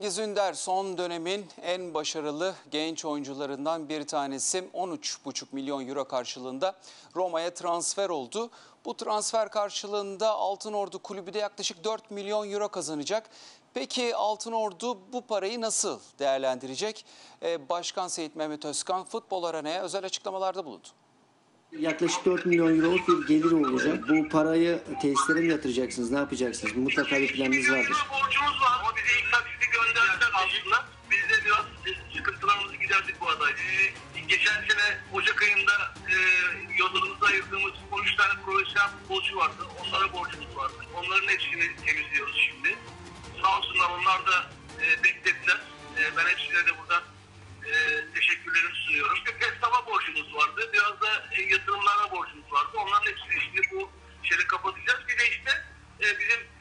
Cengiz Ünder son dönemin en başarılı genç oyuncularından bir tanesi 13,5 milyon euro karşılığında Roma'ya transfer oldu. Bu transfer karşılığında Altınordu kulübü de yaklaşık 4 milyon euro kazanacak. Peki Altınordu bu parayı nasıl değerlendirecek? Ee, Başkan Seyit Mehmet Özkan futbol arenaya özel açıklamalarda bulundu. Yaklaşık 4 milyon euroluk bir gelir olacak. Bu parayı tesislere mi yatıracaksınız? Ne yapacaksınız? Mutlaka bir planınız vardır ekipler. Biz de biraz sıkıntılarımızı giderdik bu adayla. Ee, geçen sene Ocak ayında e, yollarımızda ayırdığımız 13 tane profesyonel futbolcu vardı. Onlara borcumuz vardı. Onların hepsini temizliyoruz şimdi. Sağ olsunlar onlar da e, beklettiler. E, ben hepsine de buradan e, teşekkürlerimi sunuyorum. İşte Pestava borcumuz vardı. Biraz da e, yatırımlara borcumuz vardı. Onların hepsini şimdi bu şeyle kapatacağız. Bir de işte e, bizim